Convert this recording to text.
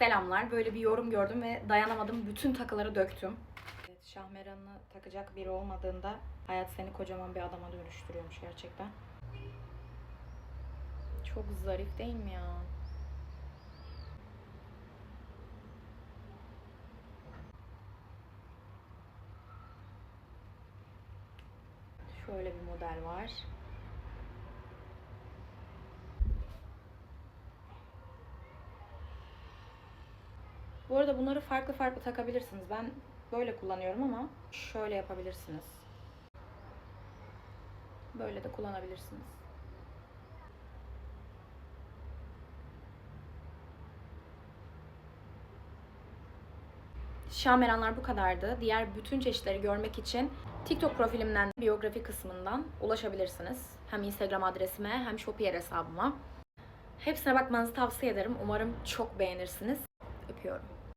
Selamlar. Böyle bir yorum gördüm ve dayanamadım. Bütün takıları döktüm. Evet, şahmeranını takacak biri olmadığında hayat seni kocaman bir adama dönüştürüyormuş gerçekten. Çok zarif değil mi ya? Şöyle bir model var. Bu arada bunları farklı farklı takabilirsiniz. Ben böyle kullanıyorum ama şöyle yapabilirsiniz. Böyle de kullanabilirsiniz. Şameranlar bu kadardı. Diğer bütün çeşitleri görmek için TikTok profilimden biyografi kısmından ulaşabilirsiniz. Hem Instagram adresime hem Shopier hesabıma. Hepsine bakmanızı tavsiye ederim. Umarım çok beğenirsiniz. Öpüyorum.